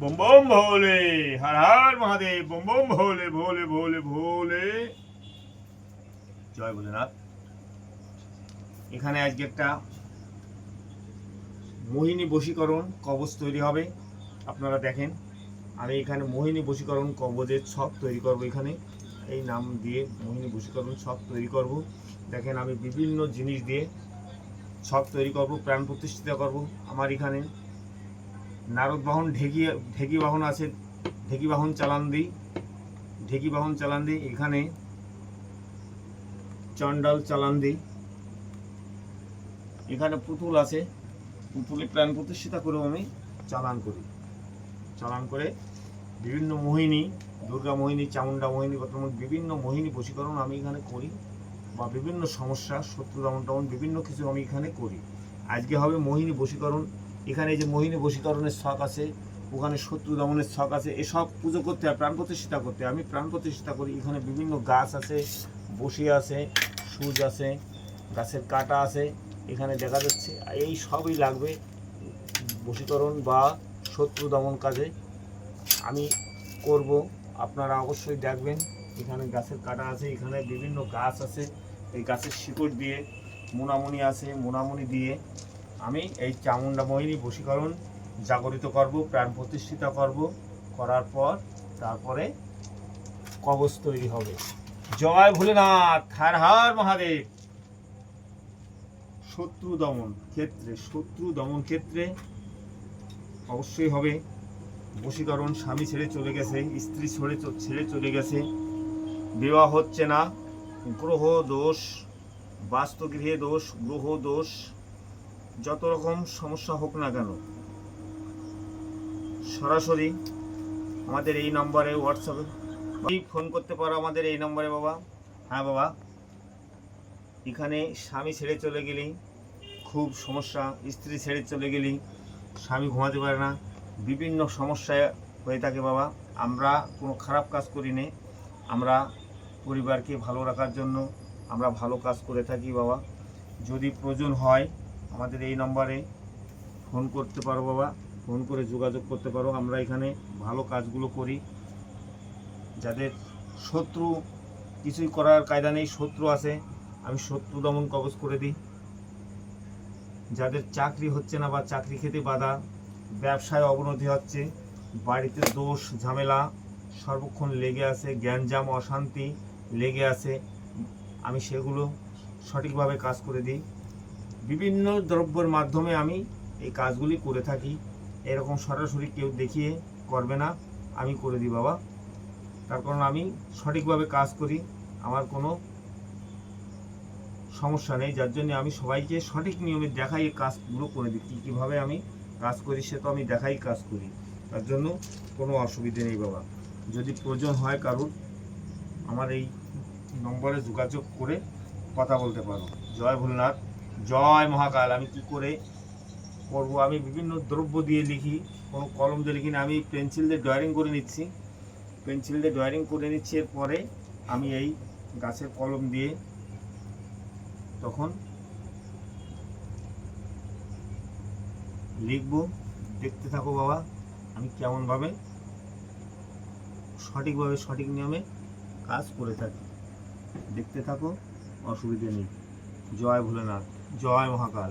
Bomb বম ভোলে, হর হর মহাদেব, বম বম ভোলে ভোলে ভোলে ভোলে। জয় ভোলেনাথ এখানে আজকে একটা মোহিনী বশীকরণ কবচ তৈরি হবে। আপনারা দেখেন, আমি এখানে মোহিনী বশীকরণ কবচের ছক তৈরি করব এখানে। এই নাম দিয়ে মোহিনী বশীকরণ ছক তৈরি করব। দেখেন, আমি বিভিন্ন জিনিস দিয়ে ছক তৈরি করব, প্রাণ প্রতিষ্ঠিত করব আমার এখানে। নারদ বাহন ঢেকি ঢেকি বাহন আছে ঢেকি বাহন চালান দিই ঢেকি বাহন চালান দিই এখানে চন্ডাল চালান দিই এখানে পুতুল আছে পুতুলে প্রাণ প্রতিষ্ঠিতা করেও আমি চালান করি। চালান করে বিভিন্ন মোহিনী, দুর্গা মোহিনী চামুন্ডা মোহিনী, বর্তমান বিভিন্ন মোহিনী বশীকরণ আমি এখানে করি, বা বিভিন্ন সমস্যা, শত্রু দমন টমন, বিভিন্ন কিছু আমি এখানে করি। আজকে হবে মোহিনী বশীকরণ এখানে যে মোহিনী বশীকরণের শখ আছে, ওখানে শত্রু দমনের শখ আছে, এসব পুজো করতে হয়, প্রাণ প্রতিষ্ঠিতা করতে আমি প্রাণ প্রতিষ্ঠিতা করি, এখানে বিভিন্ন গাছ আছে, বসি আছে, সুচ আছে, গাছের কাটা আছে, এখানে দেখা যাচ্ছে এই সবই লাগবে বশীকরণ বা শত্রু দমন কাজে। আমি করব, আপনারা অবশ্যই দেখবেন, এখানে গাছের কাটা আছে, এখানে বিভিন্ন গাছ আছে, এই গাছের শিকড় দিয়ে, মোনামুনি আছে, মোনামুনি দিয়ে আমি এই চামুন্ডা মোহিনী বশীকরণ জাগরিত করব, প্রাণ প্রতিষ্ঠিতা করব, করার পর তারপরে কবচ তৈরি হবে। জয় ভোলেনাথ, হার হার মহাদেব। শত্রু দমন ক্ষেত্রে, শত্রু দমন ক্ষেত্রে অবশ্যই হবে। বশীকরণ স্বামী ছেড়ে চলে গেছে, স্ত্রী ছেড়ে ছেড়ে চলে গেছে। বিবাহ হচ্ছে না, গ্রহ দোষ, বাস্তুগৃহে দোষ, গ্রহ দোষ। যত রকম সমস্যা হোক না কেন, সরাসরি আমাদের এই নম্বরে হোয়াটসঅ্যাপে ফোন করতে পারো আমাদের এই নম্বরে বাবা। হ্যাঁ বাবা। এখানে স্বামী ছেড়ে চলে গেলি, খুব সমস্যা, স্ত্রী ছেড়ে চলে গেলি, স্বামী ঘুমাতে পারে না, বিভিন্ন সমস্যায় হয়ে থাকে বাবা। আমরা কোনো খারাপ কাজ করি নে, আমরা পরিবারকে ভালো রাখার জন্য আমরা ভালো কাজ করে থাকি বাবা। যদি প্রয়োজন হয় আমাদের এই নম্বরে ফোন করতে পারো বাবা, ফোন করে যোগাযোগ করতে পারো। আমরা এখানে ভালো কাজগুলো করি। যাদের শত্রু, কিছুই করার কায়দা নেই, শত্রু আছে, আমি শত্রু দমন কবচ করে দিই। যাদের চাকরি হচ্ছে না বা চাকরি খেতে বাধা, ব্যবসায় অবনতি হচ্ছে, বাড়িতে দোষ, ঝামেলা, সর্বক্ষণ লেগে আছে জ্ঞানজাম অশান্তি লেগে আছে, আমি সেগুলো সঠিকভাবে কাজ করে দিই। বিভিন্ন দ্রব্যের মাধ্যমে আমি এই কাজগুলি করে থাকি। এরকম সরাসরি কেউ দেখিয়ে করবে না, আমি করে দিই বাবা। তার কারণ আমি সঠিকভাবে কাজ করি, আমার কোনো সমস্যা নেই। যার জন্য আমি সবাইকে সঠিক নিয়মে দেখাই এই কাজগুলো করে দিই। কী, কীভাবে আমি কাজ করি সে তো আমি দেখাই কাজ করি। তার জন্য কোনো অসুবিধে নেই বাবা। যদি প্রয়োজন হয় কারোর, আমার এই নম্বরে যোগাযোগ করে কথা বলতে পারো। জয় ভোলেনাথ। জয় মহাকাল, আমি কি করে করব আমি বিভিন্ন দ্রব্য দিয়ে লিখি, কোনো কলম দিয়ে লিখি না আমি পেন্সিল দিয়ে ড্রয়িং করে নিচ্ছি। পেন্সিল দিয়ে ড্রয়িং করে নিচ্ছি, এরপরে আমি এই গাছের কলম দিয়ে তখন লিখব, দেখতে থাকো বাবা, আমি কেমনভাবে সঠিকভাবে সঠিক নিয়মে কাজ করে থাকি। দেখতে থাকো, অসুবিধে নেই। জয় ভোলেনাথ। জয় মহাকাল